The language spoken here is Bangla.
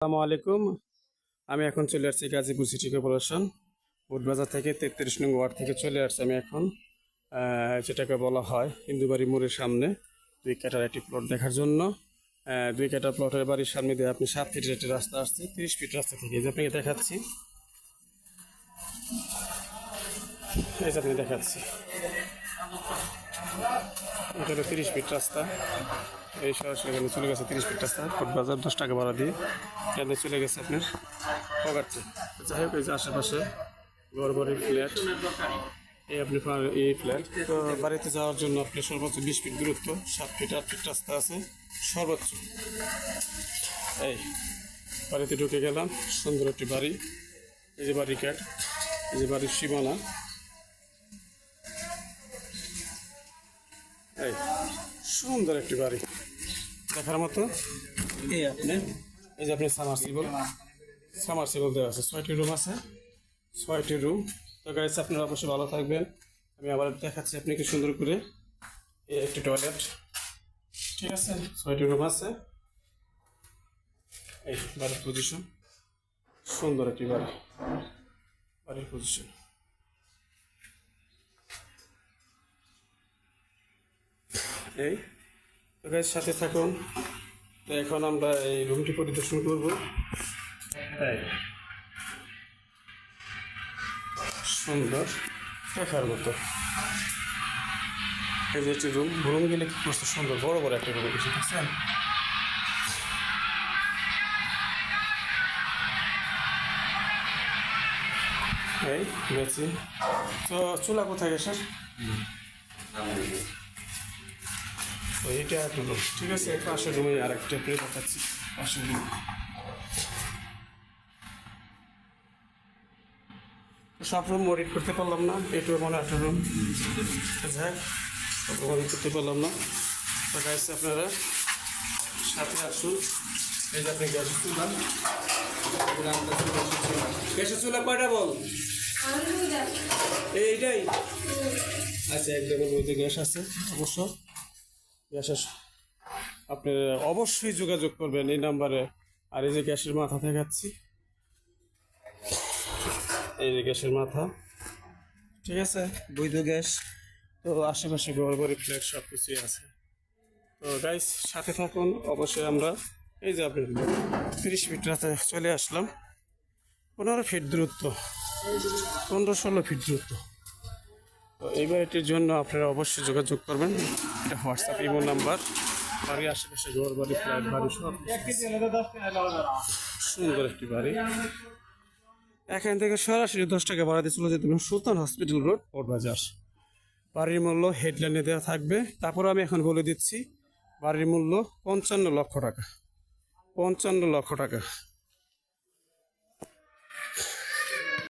আসসালামু আলাইকুম। আমি এখন চলে আসছি গাজীপুর সিটি কর্পোরেশন বুটবাজার থেকে তেত্রিশ নং ওয়ার্ড থেকে চলে আসছি আমি এখন। যেটাকে বলা হয় হিন্দুবাড়ি মোড়ের সামনে দুই কাটার একটি প্লট দেখার জন্য। দুই কাটার প্লটের বাড়ির সামনে দিয়ে আপনি সাত ফিটের একটি রাস্তা আসছে, তিরিশ ফিট রাস্তা থেকে। যে আপনাকে দেখাচ্ছি। আপনি দেখাচ্ছি। এটা হলো তিরিশ ফিট রাস্তা। এই সরাসরি এখানে চলে গেছে তিরিশ ফিট রাস্তা। ফুট বাজার দশ টাকা ভাড়া দিয়ে এখানে চলে গেছে আপনার পগারতে যাই হোক, এই যে আশেপাশে ঘর ফ্ল্যাট। এই আপনি এই ফ্ল্যাট। তো বাড়িতে যাওয়ার জন্য আপনি সর্বোচ্চ বিশ ফিট দূরত্ব, সাত ফিট, আট ফিট রাস্তা আছে, সর্বোচ্চ। এই, বাড়িতে ঢুকে গেলাম, সুন্দর একটি বাড়ি। এই যে বাড়ি ক্যাট এই যে বাড়ির সীমানা। এই, সুন্দর একটি বাড়ি। দেখার মতো? এই আপনি, এই যে আপনি সামারসিবল সামারসিবল দেওয়া আছে। ছয়টি রুম আছে। ছয়টি রুম। তো গাইস আপনারা অবশ্যই ভালো থাকবেন। আমি আবার দেখাচ্ছি আপনাকে সুন্দর করে। এই একটি টয়লেট ঠিক আছে? ছয়টি রুম আছে। এই বাড়ির পজিশন সুন্দর একটি বাড়ি। বাড়ির পজিশন এই। গাইজ সাথে থাকুন। এখন আমরা এই রুমটি পরিদর্শন করব। এই। সুন্দর। দেখার মতো। এই যে একটি রুম রুম গেলে কি করছে? সুন্দর, বড় বড় একটা রুম ঠিক আছে? এই তো চুলা কোথায় গেছে? তো এইটা একটা রুম ঠিক আছে পাশের রুমে আর একটা প্লে দেখাচ্ছি। পাশের রুম। সব রুম মডিট করতে পারলাম না এটু মনে একটা রুম যাক সব রুম মডিট করতে পারলাম না। তো গাইস আপনারা সাথে আসুন। এই যে আপনি গ্যাসের চুলা গ্যাসের চুলা কয়টা বল? এইটাই। আচ্ছা বলতে গ্যাস আছে অবশ্য। গ্যাসের আপনি অবশ্যই যোগাযোগ করবেন এই নাম্বারে। আর এই যে গ্যাসের মাথা দেখাচ্ছি। এই যে গ্যাসের মাথা। ঠিক আছে? বৈধ গ্যাস তো আশেপাশে ঘর ফ্ল্যাট সব কিছুই আছে। তো গাইস সাথে থাকুন। অবশ্যই আমরা এই যে আপনি তিরিশ ফিট রাতে চলে আসলাম। পনেরো ফিট দূরত্ব। পনেরো ষোলো ফিট দূরত্ব। তো এই বাড়িটির জন্য আপনারা অবশ্যই যোগাযোগ করবেন। এটা হোয়াটসঅ্যাপ ইমো নাম্বার। বাড়ির আশেপাশে ঘর, বাড়ি, ফ্ল্যাট, বাড়ি সব সুন্দর একটি বাড়ি। এখান থেকে সরাসরি দশ টাকা ভাড়াতে চলে যেতে হবে সুলতান হসপিটাল রোড বাজার। বাড়ির মূল্য হেডলাইনে দেওয়া থাকবে। তারপর আমি এখন বলে দিচ্ছি, বাড়ির মূল্য পঞ্চান্ন লক্ষ টাকা। পঞ্চান্ন লক্ষ টাকা।